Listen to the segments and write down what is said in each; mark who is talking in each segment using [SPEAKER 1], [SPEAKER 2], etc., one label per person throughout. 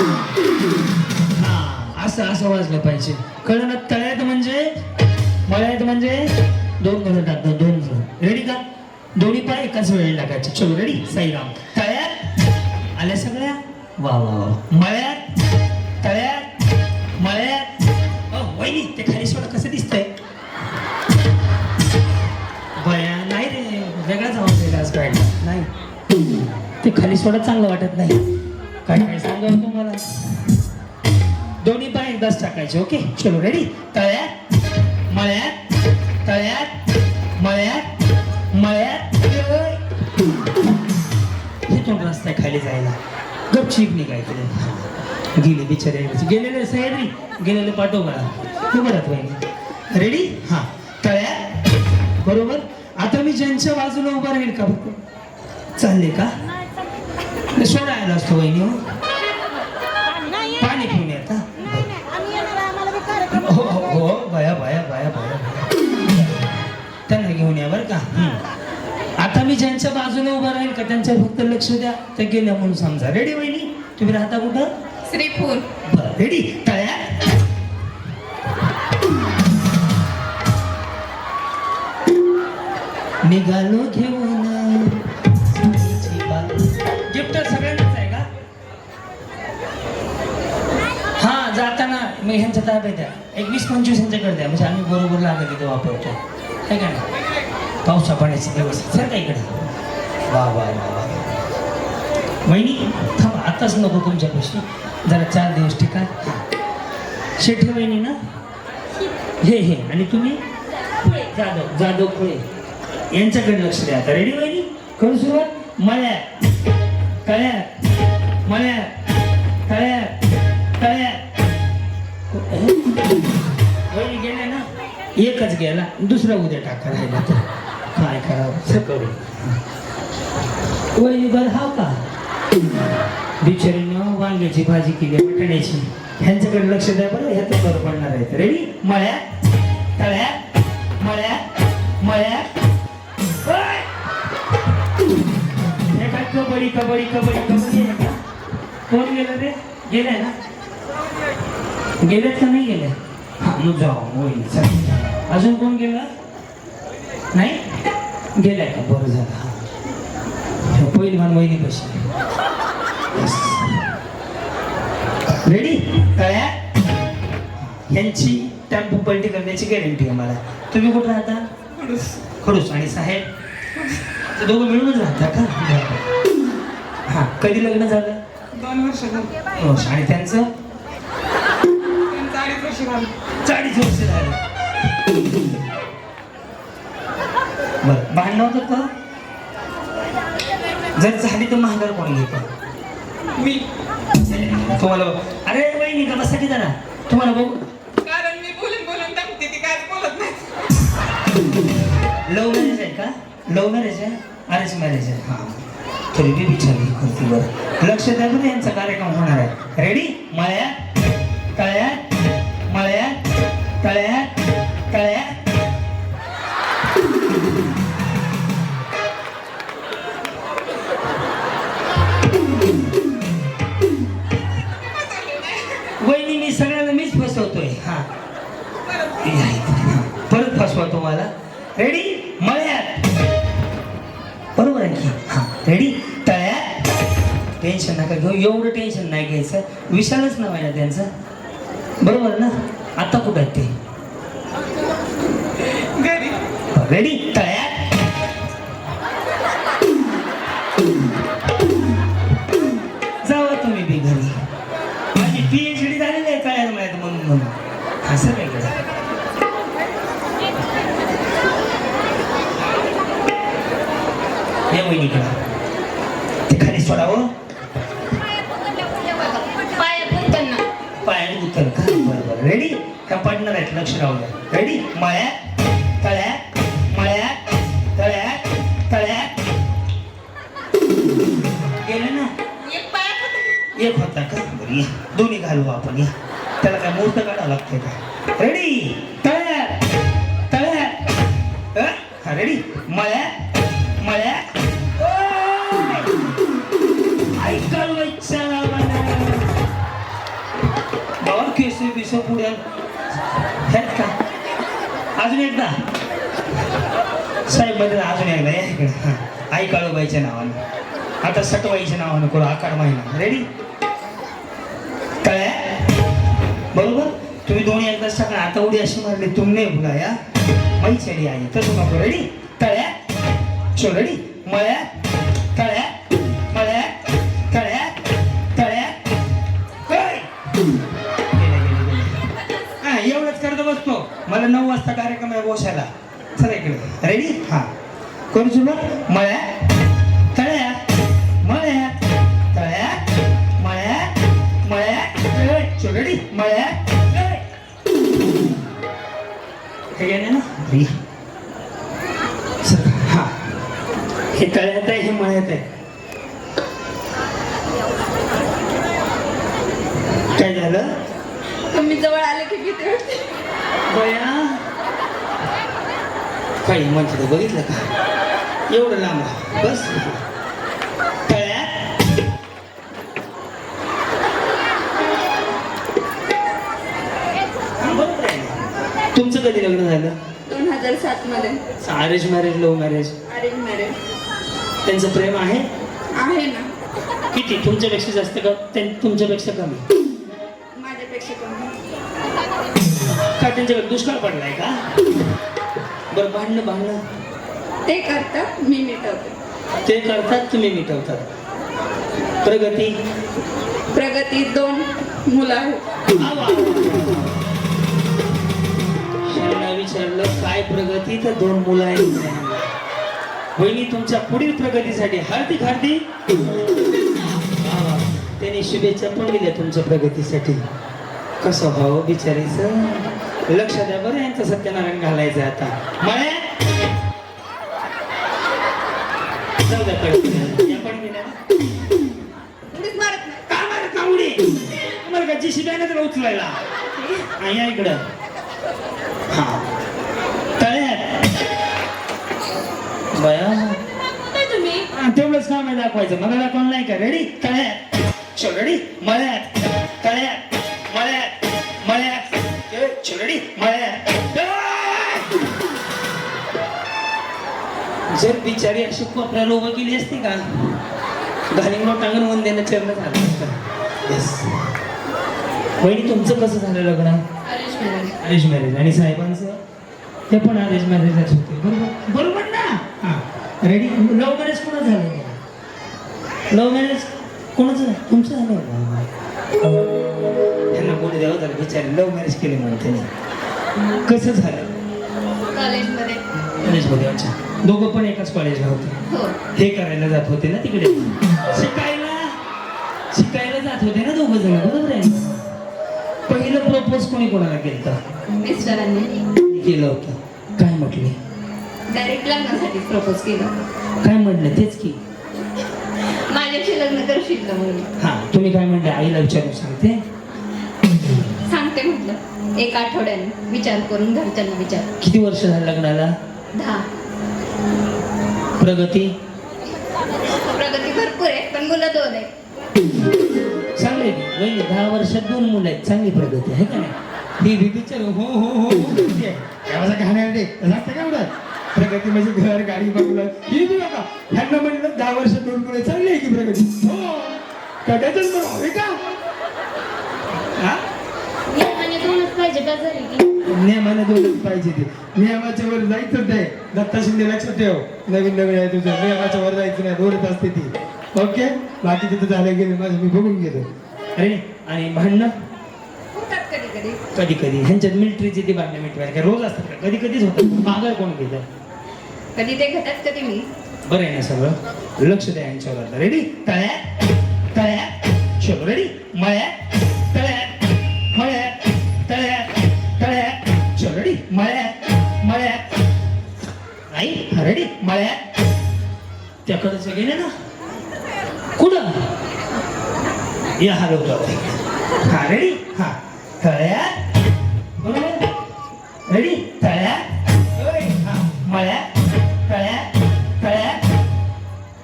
[SPEAKER 1] हा असं असं वाजलं पाहिजे. कळलं ना? तळ्यात म्हणजे? मळ्यात म्हणजे? दोन घरं टाकतो दोन घरं. रेडी का? दोन्ही पाय एकाच वेळेला टाकायचे. चलो रेडी साईराम. तळ्यात आल्या सगळ्या? वा वा वा. मळ्यात तळ्यात मळ्यात. अ, वहिनी ते खाली सोडा कसं दिसतंय? बया नाही रे वेगळाच आवाज आहे आज काय नाही. ते खाली सोडा चांगलं वाटत नाही. काय काय सांगावं तुम्हाला. दोन्ही पण एकदाच टाकायचे ओके? चलो रेडी तळ्यात मळ्यात तळ्यात मळ्यात मळ्यात हे तोंड रस्ता खाली जायला. गपचीप निघायचं. गेले बिचारे गेलेले सह्याद्री गेलेले पाठव मला तू बरं वहिनी रेडी हा. तळ्यात बरोबर? आता मी ज्यांच्या बाजूला उभा राहील का चालले का? सोडायला असतो वहिनी हो.
[SPEAKER 2] नाही
[SPEAKER 1] पाणी पिऊन येता? हो हो हो बाया बाया बाया बाया त्यांना घेऊन या बरं का. आता मी ज्यांच्या बाजूला उभा राहील का त्यांच्या फक्त लक्ष द्या ते गेल्या म्हणून समजा. रेडी वहिनी? तुम्ही राहता कुठं?
[SPEAKER 2] श्रीफूल
[SPEAKER 1] बरं रेडी तयार निघालो घेऊन मी ह्यांच्या ताब्यात द्या. एक वीस पंचवीस ह्यांच्याकडे द्या. म्हणजे आम्ही बरोबर लागत तिथे वापरतो आहे का नाही? पावसा पाण्याचे दिवस सर का इकडे? वा वा वा वा. वहिनी थांबा. आताच नको तुमच्यापाशी जरा चार दिवस ठिकाण शेठी वहिनी ना? हे हे. आणि तुम्ही? जाधव जाधव खुळे यांच्याकडे लक्ष द्या. आता रेडी वहिनी? करू सुरुवात? मळ्यात. तळ्यात मळ्यात. एकच गेला दुसरा उद्या टाका राहिला तर काय करावं? करू. बरं हा का? बिचारीनं वांग्याची भाजी केली वाटाण्याची ह्यांच्याकडे लक्ष द्या बरं ह्याचं बरं पडणार आहे. रेडी मळ्यात ओय! हे काय कबड्डी कबड्डी कबड्डी कबड्डी कोण गेलं रे? गेले ना? गेलेत का नाही गेले? हा मग जाऊ होईल. अजून कोण गेलं? नाही? गेलाय का? बरं झालं. पहिली मान वहिनी कशी रेडी तळ्यात यांची टेम्पो पलटी करण्याची गॅरंटी आहे मला. तुम्ही कुठं राहता? खडूस. आणि साहेब? ते दोघं मिळूनच राहता का? हा. कधी लग्न झालं?
[SPEAKER 3] दोन वर्ष झाली.
[SPEAKER 1] हो, आणि त्यांचं
[SPEAKER 3] अडीच वर्ष झालं.
[SPEAKER 1] चाळीस वर्ष झालं. बर भांडण होतं का? जर झाली तर महागार कोण घेतो?
[SPEAKER 3] मी.
[SPEAKER 1] तुम्हाला अरे वहिनी का बसा जरा. तुम्हाला बघू.
[SPEAKER 3] कारण मी बोलून बोलून दाखवते ती काय बोलत नाही.
[SPEAKER 1] लव्ह मॅरेज आहे का? लव्ह मॅरेज आहे? अरेंज मॅरेज आहे. हां. तरी बी विचारली करते बरं. लक्ष द्या बरं यांचा कार्यक्रम होणार आहे. रेडी मळ्यात तळ्यात मळ्यात तळ्यात. आहे हा रेडी तळ्यात टेन्शन नका घेऊ. एवढं टेन्शन नाही घ्यायचं. विशालच नाव आहे ना त्यांचं? बरोबर आहे ना? आता कुठं आहेत ते? रेडी तळ्यात जावा तुम्ही बी घरी. माझी पीएचडी आहे पडणार आहेत लक्ष राहू द्या. रेडी मळ्यात तळ्यात मळ्यात तळ्यात तळ्यात गेले ना?
[SPEAKER 3] एक होता.
[SPEAKER 1] का? दोन्ही घालू आपण. या त्याला काय मुहूर्त काढावं लागतंय का? रेडी तळ्यात अ? हा रेडी मळ्यात ओय! ऐकाल नावानं. गावात केस बिस पुढे. आहेत का अजून एकदा. साहेबमध्ये अजून एकदा या इकडे हां. आई काळूबाईच्या नावानं. आता सटवाईच्या नावानं करू आकार महिना. रेडी कळ्या बरोबर? तुम्ही दोन्ही एकदा सगळं आता उडी अशी मारली तुमने भुलाया मै चली आई. तसं नको रेडी तळ्या चो रेडी मळ्या एवढंच करत बसतो. मला नऊ वाजता कार्यक्रम आहे बोशाला. चला इकडे. रेडी हा. करू सुरुवात? मळ्या तळ्या मळ्या तळ्या मळ्या मळ्या रेडी मळ्या हे ना. हा. हे तळ्यात आहे हे मळ्यात आहे. काय झालं?
[SPEAKER 2] तुम्ही जवळ आले की
[SPEAKER 1] बया काही म्हणते ते बघितलं का? एवढं लांब. बस. तुमचं कधी लग्न झालं?
[SPEAKER 2] दोन हजार सात मध्ये.
[SPEAKER 1] Arrange marriage love marriage
[SPEAKER 2] arrange marriage
[SPEAKER 1] त्यांचं प्रेम आहे?
[SPEAKER 2] आहे ना.
[SPEAKER 1] किती? तुमच्यापेक्षा जास्त का? तुमच्यापेक्षा कमी? का त्यांच्याकडे दुष्काळ पडलाय का? बरं भांडणं भांडणं.
[SPEAKER 2] ते करतात मी मिटवते.
[SPEAKER 1] ते करतात तुम्ही मिटवतात. प्रगती.
[SPEAKER 2] प्रगती दोन मुलं. आहेत
[SPEAKER 1] विचारलं काय प्रगती? तर दोन मुलं आहेत. बहिणी तुमच्या पुढील प्रगतीसाठी हार्दिक हार्दिक. वा वा. त्यांनी शुभेच्छा पण दिल्या तुमच्या प्रगतीसाठी. कसं व्हावं बिचारीचं? लक्ष द्या बरं यांचं सत्यनारायण घालायचं आता. मळे जाऊ द्या कडे या पण गेल्या ना.
[SPEAKER 2] उडीच मारत नाही.
[SPEAKER 1] का मारत ना उडी? तुम्हाला का जीशी नाही त्याला उचलायला? या इकडं. हा. तळ्यात. बया. तेवढंच काम आहे दाखवायचं. मला दाखवलं नाही का? रेडी तळ्यात. चल रेडी मळ्यात. तळ्यात. जर बिचारी अशी कोपऱ्याला उभं केली असती का? घालिंगो टांगून वंदेनं चरण झालं येस वहिनी तुमचं कसं झालं लग्न?
[SPEAKER 2] अरेंज मॅरेज
[SPEAKER 1] आणि साहेबांचं? ते पण अरेंज मॅरेजच होते. बरोबर? बरोबर ना? हां. रेडी लव्ह मॅरेज कोणा झालं? लव्ह मॅरेज कोणाचं? तुमचं झालं त्यांना कोणी द्यावं झालं बिचारे लव्ह मॅरेज केले म्हणून त्यांनी. कसं झालं?
[SPEAKER 2] कॉलेजमध्ये
[SPEAKER 1] कॉलेजमध्ये अच्छा दोघं पण एकाच कॉलेजला होते.
[SPEAKER 2] हो.
[SPEAKER 1] हे करायला जात होते ना तिकडे. शिकायला शिकायला जात होते ना दोघं जण बरोबर आहे पहिलं प्रपोज कोणी कोणाला केलं
[SPEAKER 2] मिस्टरांनी.
[SPEAKER 1] केलं होतं. काय म्हटले?
[SPEAKER 2] डायरेक्ट लग्नासाठी प्रपोज केलं.
[SPEAKER 1] काय म्हटलं? तेच की.
[SPEAKER 2] माझ्याशी लग्न करशील
[SPEAKER 1] हा तुम्ही काय म्हणले? आईला विचारून सांगते.
[SPEAKER 2] सांगते म्हटलं. एक आठवड्याने विचार करून घरच्यांना विचार.
[SPEAKER 1] किती वर्ष झालं लग्नाला?
[SPEAKER 2] दहा.
[SPEAKER 1] प्रगती?
[SPEAKER 2] प्रगती भरपूर आहे पण मुलं दोन आहे
[SPEAKER 1] चांगले वहिनी दहा वर्षात दोन मुलं आहेत. चांगली प्रगती आहे का नाही? ही विचार हो हो हो काय हाणायला रे लागतं का एवढं? प्रगती म्हणजे घर गाडी बंगला. ही बी बघा ह्यांना म्हणलं दहा वर्षात दोन मुलं. चांगली आहे की प्रगती? हो. कटायचंच बरं हवे का? हा?
[SPEAKER 2] पाहिजे की?
[SPEAKER 1] नियमाने दोनच पाहिजे ते. नियमाच्या वर जायचं ते. दत्ता शिंदे लक्षात ठेव. नवीन नवीन आहे तुझं. नियमाच्या वर जायचं नाही. दोनच असते ती ओके? बाकी तिथं झालं गेले माझं मी बघून गेलो अरे आणि भांडणं?
[SPEAKER 2] कधी कधी.
[SPEAKER 1] कधी कधी. ह्यांच्यात मिलिटरीची ती भांडणं मिटवायला काय रोज असतात का? कधी कधीच होतात. मागं कोण गेलं
[SPEAKER 2] कधी ते घेतात कधी मी.
[SPEAKER 1] बरं आहे ना सगळं. लक्ष द्या यांच्यावर आता. रेडी तळ्यात? तळ्यात? चलो रेडी मळ्यात? मळ्यात मळ्यात आई रेडी मळ्यात त्याकडे गेले ना? कुठं? या हा लोक हा रेडी? हा. तळ्यात. बरोबर? रेडी? तळ्यात. हा, मळ्यात तळ्यात तळ्यात.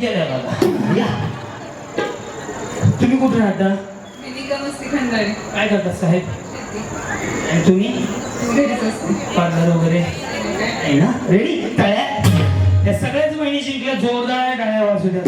[SPEAKER 1] गेल्या बाबा. या. तुम्ही कुठे राहता? काय करतात साहेब? जोरदार आहे काय वाजू द्या.